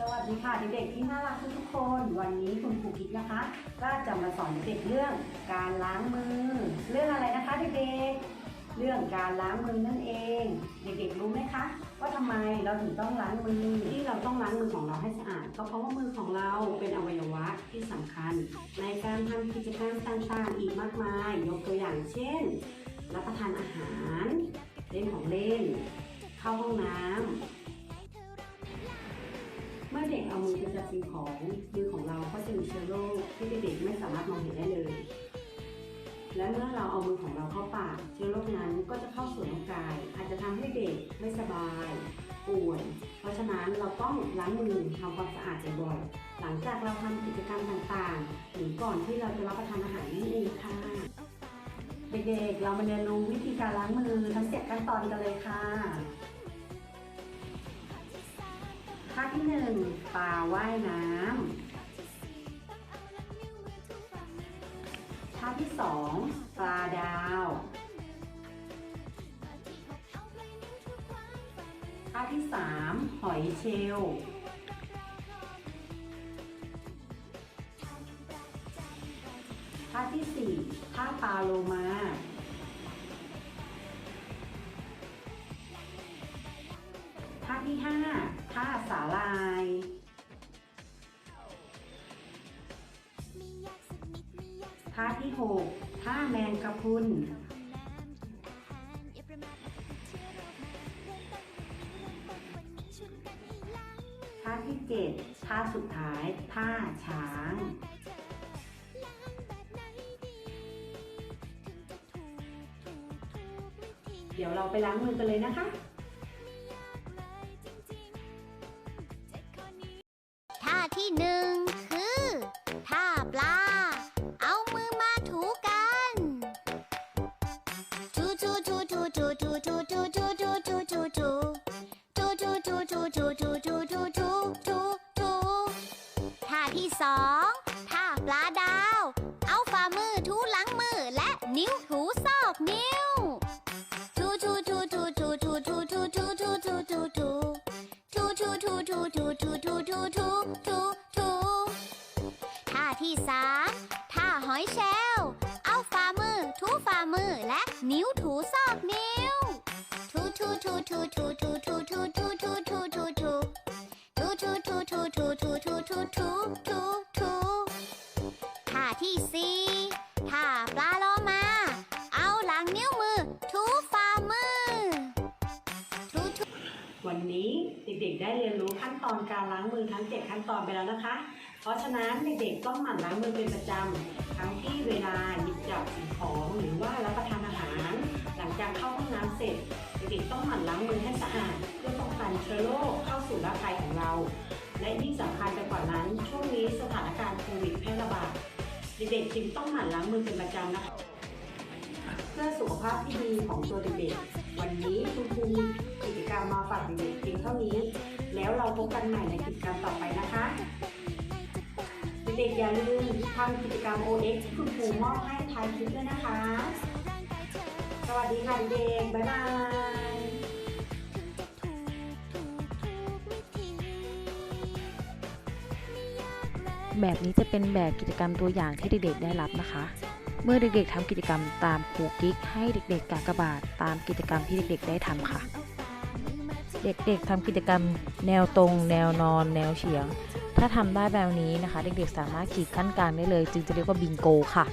สวัสดีค่ะเด็กๆที่น่ารักทุกๆคน วันนี้คุณครูกิ๊กนะคะ ก็จะมาสอนเด็กเรื่องการล้างมือ เรื่องอะไรนะคะเด็กๆเรื่องการล้างมือนั่นเอง เด็กๆรู้ไหมคะ ว่าทำไมเราถึงต้องล้างมือที่เราต้องล้างมือของเราให้สะอาด ก็เพราะว่ามือของเราเป็นอวัยวะที่สำคัญ ในการทำกิจกรรมต่างๆอีกมากมาย ยกตัวอย่างเช่น รับประทานอาหาร เล่นของเล่น เข้าห้องน้ำเมือเด็กเอามือไปจับสิ่งของ มือของเราก็จะมีเชื้อโรคที่เด็กๆไม่สามารถมองเห็นได้เลย และเมื่อเราเอามือของเราเข้าปาก เชื้อโรคนั้นก็จะเข้าสู่ร่างกาย อาจจะทำให้เด็กไม่สบายป่วย เพราะฉะนั้นเราต้องล้างมือทำความสะอาดบ่อยๆหลังจากเราทำกิจกรรมต่างๆ หรือก่อนที่เราจะรับประทานอาหารนั่นเองค่ะ เด็กๆ เรามาเรียนรู้วิธีการล้างมือทั้งเจ็ดขั้นตอนกันเลยค่ะ ท่าที่หนึ่งปลาว่ายน้ำท่าที่สองปลาดาวท่าที่สามหอยเชลลท่าที่สี่ท่าปลาโลมา ท่าที่หกท่าแมงกะพุนท่าที่เจ็ดท่าสุดท้าย ท่าช้างเดี๋ยวเราไปล้างมือกันเลยนะคะ ท่าที่หนึ่ง สองท่าปลาดาว เอาฝ่ามือถูหลังมือและนิ้วถูซอกนิ้วถูถูถูถูถูถูถูถูถูถูถูถูถูทูทูทูทูทูทูทูทูทูทูทูท่าที่สามท่าหอยเชลลเอาฝ่ามือถูฝ่ามือและนิ้วถูซอกนิ้วทูทูทูทูทู ทูทูทูทูทูทูทูทูท่าที่สี่ท่าปลาโลมา เอาหลังนิ้วมือ ถูฝ่ามือทูทูวันนี้เด็กๆได้เรียนรู้ขั้นตอนการล้างมือทั้ง 7 ขั้นตอนไปแล้วนะคะ เพราะฉะนั้นเด็กๆต้องหมั่นล้างมือเป็นประจำทั้งที่เวลาหยิบจับสิ่งของหรือว่ารับประทานอาหาร หลังจากเข้าห้องน้ำเสร็จ เด็กๆต้องหมั่นล้างมือให้สะอาด เพื่อป้องกันเชื้อโรคเข้าสู่ร่างกายของเรา เด็กๆจึงต้องหมั่นล้างมือเป็นประจำนะคะเพื่อสุขภาพที่ดีของตัวเด็กๆ วันนี้คุณครูมีกิจกรรมมาฝากเด็กๆเพียงเท่านี้ แล้วเราพบกันใหม่ในกิจกรรมต่อไปนะคะเด็กๆอย่าลืมทำกิจกรรม OX ที่คุณครูมอบให้ท้ายคลิปด้วยนะคะ สวัสดีค่ะเด็กๆบ๊ายบาย แบบนี้จะเป็นแบบกิจกรรมตัวอย่างที่เด็กๆได้รับนะคะ เมื่อเด็กๆทำกิจกรรมตามครูกิ๊ก ให้เด็กๆกากบาทตามกิจกรรมที่เด็กๆ ได้ทำค่ะ เด็กๆทำกิจกรรมแนวตรง แนวนอน แนวเฉียง ถ้าทำได้แบบนี้นะคะ เด็กๆสามารถขีดขั้นกลางได้เลย จึงจะเรียกว่าบิงโกค่ะ